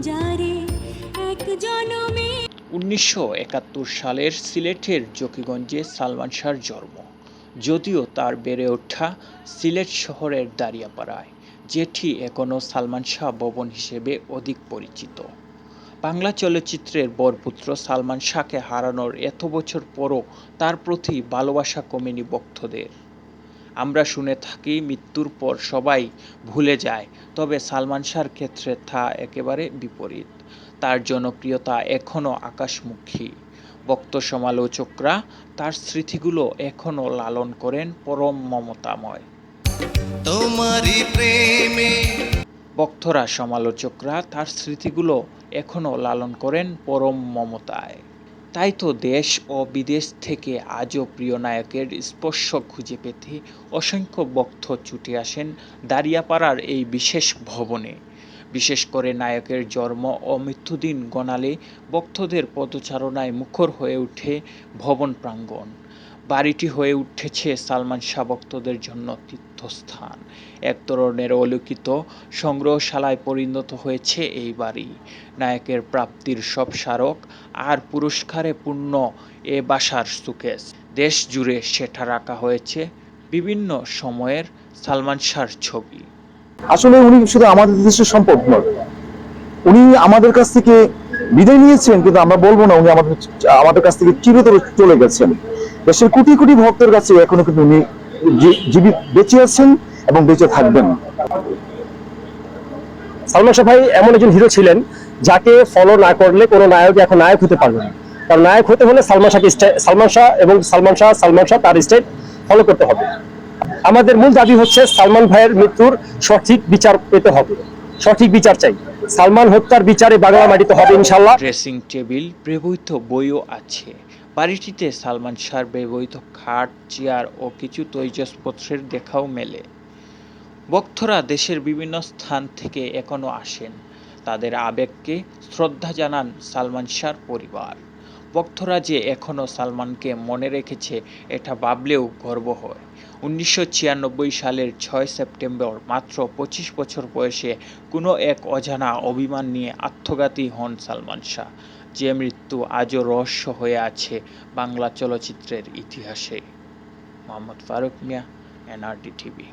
যারে উনিশশো সালের সিলেটের জকিগঞ্জে সালমান শাহর জন্ম। যদিও তার বেড়ে ওঠা সিলেট শহরের দাঁড়িয়াপাড়ায়, যেটি এখনও সালমান শাহ ভবন হিসেবে অধিক পরিচিত। বাংলা চলচ্চিত্রের বরপুত্র সালমান শাহকে হারানোর এত বছর পরও তার প্রতি ভালোবাসা কমেনি ভক্তদের। আমরা শুনে থাকি মৃত্যুর পর সবাই ভুলে যায় তবে সালমান শাহর ক্ষেত্রে তা একেবারে বিপরীত। তার জনপ্রিয়তা এখনও আকাশমুখী। ভক্ত সমালোচকরা তার স্মৃতিগুলো এখনও লালন করেন পরম মমতাময়। তোমারি প্রেমে। ভক্তরা সমালোচকরা তার স্মৃতিগুলো এখনও লালন করেন পরম মমতায়। তাই তো দেশ ও বিদেশ থেকে আজও প্রিয় নায়কের স্পর্শ খুঁজে পেতে অসংখ্য ভক্ত ছুটে আসেন দাঁড়িয়াপাড়ার এই বিশেষ ভবনে। বিশেষ করে নায়কের জন্ম ও মৃত্যুদিন গণালে ভক্তদের পদচারণায় মুখর হয়ে ওঠে ভবন প্রাঙ্গণ। বাড়িটি হয়ে উঠেছে সালমান শাহ ভক্তদের জন্য তীর্থস্থান। এক ধরনের অলৌকিত সংগ্রহশালায় পরিণত হয়েছে এই বাড়ি। নায়কের প্রাপ্তির সব স্মারক আর পুরস্কারে পূর্ণ এ বাসার সুকেশ। দেশ জুড়ে সেটা রাখা হয়েছে বিভিন্ন সময়ের সালমান শাহর ছবি। আসলে উনি শুধু আমাদের দেশের সম্পদ নয়, উনি আমাদের কাছ থেকে বিদায় নিয়েছেন, কিন্তু আমরা বলব না উনি আমাদের আমাদের কাছ থেকে চিরতরে চলে গেছেন। দেশের কোটি কোটি ভক্তের কাছে এখনও কিন্তু উনি জীবিত বেঁচে আছেন এবং বেঁচে থাকবেন। সালমান শাহ ভাই এমন একজন হিরো ছিলেন যাকে ফলো না করলে কোনো নায়ক এখন নায়ক হতে পারবে না। কারণ নায়ক হতে হলে সালমান শাহকে সালমান শাহ এবং সালমান শাহ সালমান শাহ তার স্টাইল ফলো করতে হবে। আমাদের মূল দাবি হচ্ছে সালমান ভাইয়ের মৃত্যুর সঠিক বিচার পেতে হবে। সঠিক বিচার চাই। সালমান হত্যার বিচারে বাংলা মাটিতে হবে ইনশাল্লাহ ড্রেসিং টেবিল ব্যবহৃত বইও আছে। বাড়িটিতে সালমান শাহর ব্যবহৃত খাট, চেয়ার ও কিছু তৈজসপত্রের দেখাও মেলে। ভক্তরা দেশের বিভিন্ন স্থান থেকে এখনও আসেন। তাদের আবেগকে শ্রদ্ধা জানান সালমান শাহর পরিবার। ভক্তরা যে এখনও সালমানকে মনে রেখেছে, এটা ভাবলেও গর্ব হয়। উনিশশো ছিয়ানব্বই সালের ছয় সেপ্টেম্বর মাত্র পঁচিশ বছর বয়সে কোনো এক অজানা অভিমান নিয়ে আত্মঘাতী হন সালমান শাহ। যে মৃত্যু আজও রহস্য হয়ে আছে বাংলা চলচ্চিত্রের ইতিহাসে। Mohammad Faruk Mia NRD TV.